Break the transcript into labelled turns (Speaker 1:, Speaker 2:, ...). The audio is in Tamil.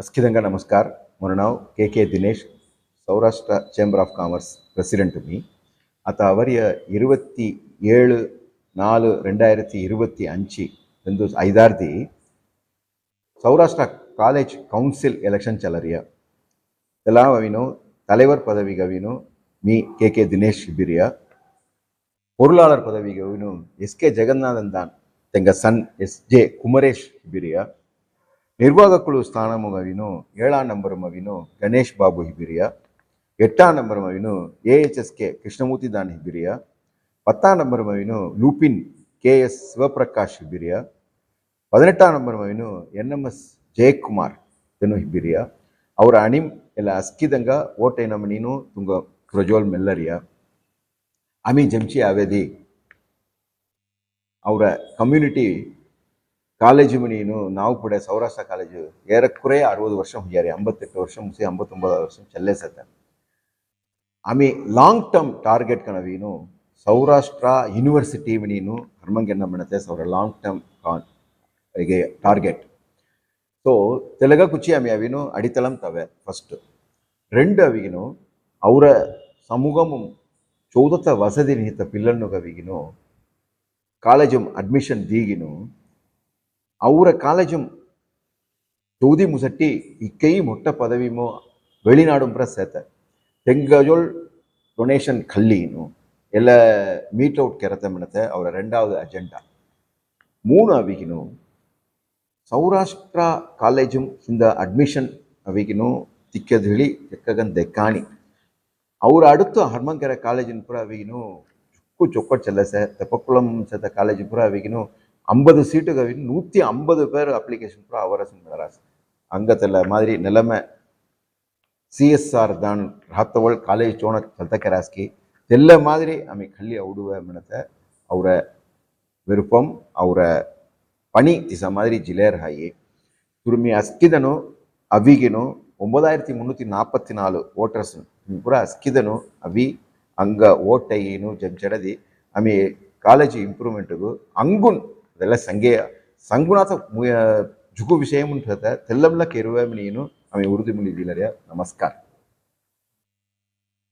Speaker 1: అస్ఖితంగా namaskar K. K. Dinesh Saurashtra chamber of commerce president me அத்த அவரிய இருபத்தி ஏழு நாலு ரெண்டாயிரத்தி இருபத்தி அஞ்சு ಎಂದು ಐದಾರ್ದಿ ಸೌರಾಷ್ಟ್ರ ಕಾಲೇಜ್ ಕೌನ್ಸಿಲ್ ಎಲೆಕ್ಷನ್ ಚಲರಿಯ ಎಲ್ಲವಿನೋ தலைவர் பதவிகவினும் மீ கே. கே. தினேஷ் பிரியா பொருளாளர் பதவி கவினும் எஸ். கே. ஜெகநாதன் தான். தெங்க சன் எஸ். ஜே. குமரேஷ் பிரியா நிர்வாக குழு ஸ்தானமுகவினு ஏழாம் நம்பர் மவினு கணேஷ் பாபு ஹிபிரியா எட்டாம் நம்பர் மவினு ஏஹெச்எஸ்கே கிருஷ்ணமூர்த்தி தான் ஹிபிரியா பத்தாம் number மவினு Lupin K S Sivaprakash ஹிபிரியா பதினெட்டாம் number ಮವಿನು N M S Jayakumar ತೆನು ಹಿಬ್ಬಿರಿಯ ಅವರ ಅಣಿಮ್ ಎಲ್ಲ ಅಸ್ಕಿದಂಗ ಓಟೈನ ಮನೀನು ತುಂಗ ಪ್ರಜ್ವಲ್ ಮೆಲ್ಲರಿಯ ಅಮಿ ಜಂಚಿ ಅವೇದಿ ಅವರ ಕಮ್ಯುನಿಟಿ ಕಾಲೇಜು ಮೀನು ನಾವು ಕೂಡ ಸೌರಾಷ್ಟ್ರ ಕಾಲೇಜು ಏರಕ್ಕುರೆಯ ಅರವದು ವರ್ಷ ಹುಯ್ಯಾರಿ ಐಂಬತ್ತೆಟ್ಟು ವರ್ಷ ಮುಸಿ ಐಂಬತ್ತೊಂಬತ್ತು ವರ್ಷ ಚೆಲ್ಲೇ ಸತ್ತ ಆಮೆ ಲಾಂಗ್ ಟರ್ಮ್ ಟಾರ್ಗೆಟ್ ಕಣವೀನು ಸೌರಾಷ್ಟ್ರ ಯೂನಿವರ್ಸಿಟಿ ಮೀನು ಹರ್ಮಂಗೆನ್ನ ಮಣತೆ ಸೌರ ಲಾಂಗ್ ಟರ್ಮ್ ಗೆ ಟಾರ್ಗೆಟ್ ಸೊ ತೆಲಗ ಕುಚಿ ಆಮೆ ಅವಿನು ಅಡಿತಳಂ ತವೆ ಫಸ್ಟ್ ரெண்டு அவிகினும் அவர சமூகமும் சௌதத்த வசதி நிகித்த பில்லன்னு கவிகினும் காலேஜும் அட்மிஷன் தீகினும் ಅವರ ಕಾಲೇಜು ಚೌದಿ ಮುಸಟ್ಟಿ ಇಕ್ಕೈ ಮೊಟ್ಟ ಪದವಿಮೋ வெளிநாடும் சேத்த தெங்கஜோல் டொனேஷன் கல்லின்னு ಎಲ್ಲ ಮೀಟ್ ಔಟ್ ಕೆರತ ಮಿಣತೆ ಅವರ ரெண்டாவது ಅಜೆಂಡಾ ಮೂನು ಅವಿಗಿನು ಸೌರಾಷ್ಟ್ರ ಕಾಲೇಜು ಹಿಂದ ಅಡ್ಮಿಷನ್ ಅವಿಗಿನು ತಿಕ್ಕದ ಹೇಳಿ ತೆಕ್ಕಗನ್ ದೆಕ್ಕಾಣಿ ಅವ್ರ அடுத்து ಹರ್ಮಂಕೆರೆ ಕಾಲೇಜಿನ ಪುರ ಅವಿಗಿನು ಚುಕ್ಕು ಚೊಕ್ಕಟ್ ಚೆಲ್ಲಸೆ ತೆಪ್ಪಕ್ಕುಳಂ ಸತ ಕಾಲೇಜು ಪುರ ಅವಿಗಿನು ஐம்பது சீட்டுக்கு நூற்றி ஐம்பது பேர் அப்ளிகேஷன் கூட அவரஸ் மெட்ராஸ் அங்கத்தில் மாதிரி நிலைமை ಸಿಎಸ್ಆರ್ ದಾನ್ ಹತ್ತವಳ್ ಕಾಲೇಜ್ ಚೋಣ ಚಲ್ತಕರಾಸ್ಕಿ ಎಲ್ಲ ಮಾದರಿ ಆಮೆ ಕಲ್ಲಿ ಔಡುವ ಮಿಣತೆ ಅವರ ವಿರುಪಂ ಅವರ ಪಣಿ ದಿಸ ಮಾದರಿ ಜಿಲೇರ್ ಹಾಯಿ ತುರುಮಿ ಅಸ್ಕಿದನು ಅವಿಗಿನು ಒಂಬದಾಯಿರತಿ ಮುನ್ನೂತಿ ನಾಲ್ಪತ್ತಿ ನಾಲು ವೋಟರ್ಸ್ ಪೂರ ಅಸ್ಕಿದನು ಅವಿ ಅಂಗ ಓಟೈನು ಜಂಚಡದಿ ಆಮೆ ಕಾಲೇಜು ಇಂಪ್ರೂವ್ಮೆಂಟ್ಗೂ ಅಂಗುನ್ ಅದೆಲ್ಲ ಸಂಘೆಯ ಸಂಗುಣಾಥ ಜುಗು ವಿಷಯ ಮುಂಟದ ತೆಲ್ಲಮ್ಲ ಕೆರುವ ಮಿನೀನು ಆಮೇಲೆ ಉರುದು ಮಿನಿ ನಮಸ್ಕಾರ